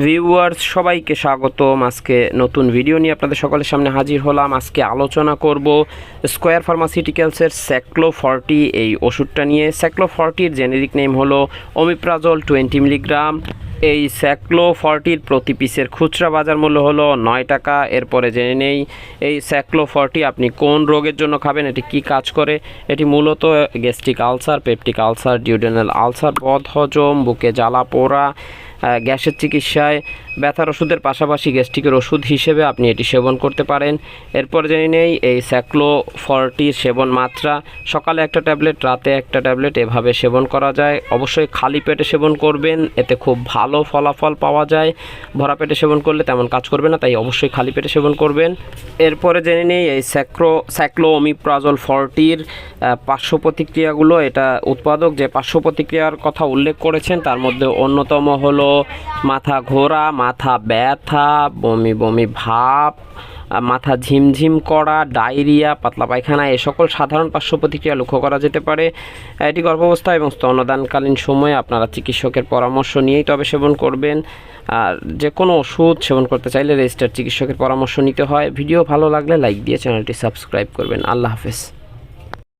Viewers সবাইকে স্বাগতম। আজকে নতুন ভিডিও নিয়ে আপনাদের সকলের সামনে হাজির হলাম। আজকে আলোচনা করব স্কোয়ার ফার্মাসিউটিক্যালসের স্যাক্লো ফর্টি এই ওষুধটা নিয়ে। স্যাক্লো ফর্টির জেনেরিক নেম হলো অমিপ্রাজল টোয়েন্টি মিলিগ্রাম এই স্যাক্লো ফর্টির প্রতি পিসের খুচরা বাজার মূল্য হলো নয় টাকা। এরপরে জেনে নেই, এই স্যাক্লো ফর্টি আপনি কোন রোগের জন্য খাবেন, এটি কি কাজ করে? এটি মূলত gastric ulcer, peptic ulcer, duodenal ulcer, বদহজম, বুকে জ্বালা পোড়া গ্যাসের চিকিৎসায় ব্যথার ওষুধের পাশাপাশি গ্যাস্ট্রিকের ওষুধ হিসেবে আপনি এটি সেবন করতে পারেন। এরপর জেনে নেই, এই স্যাক্লো ফর্টির সেবন মাত্রা, সকালে একটা ট্যাবলেট, রাতে একটা ট্যাবলেট, এভাবে সেবন করা যায়। অবশ্যই খালি পেটে সেবন করবেন, এতে খুব ভালো ফলাফল পাওয়া যায়। ভরা পেটে সেবন করলে তেমন কাজ করবে না, তাই অবশ্যই খালি পেটে সেবন করবেন। এরপরে জেনে নেই, এই স্যাক্রো স্যাক্লো ওমিপ্রাজল ফর্টির পার্শ্ব প্রতিক্রিয়াগুলো এটা উৎপাদক যে পার্শ্ব প্রতিক্রিয়ার কথা উল্লেখ করেছেন, তার মধ্যে অন্যতম হলো মাথা ঘোরা, মাথা ব্যথা, বমি বমি ভাব মাথা ঝিমঝিম করা, ডায়রিয়া, পাতলা পায়খানা, এ সকল সাধারণ পার্শ্ব প্রতিক্রিয়া লক্ষ্য করা যেতে পারে। এটি গর্ভাবস্থা এবং স্তনদানকালীন সময়ে আপনারা চিকিৎসকের পরামর্শ নিয়েই তবে সেবন করবেন। আর যে কোনো ওষুধ সেবন করতে চাইলে রেজিস্টার চিকিৎসকের পরামর্শ নিতে হয়। ভিডিও ভালো লাগলে লাইক দিয়ে চ্যানেলটি সাবস্ক্রাইব করবেন। আল্লাহ হাফেজ।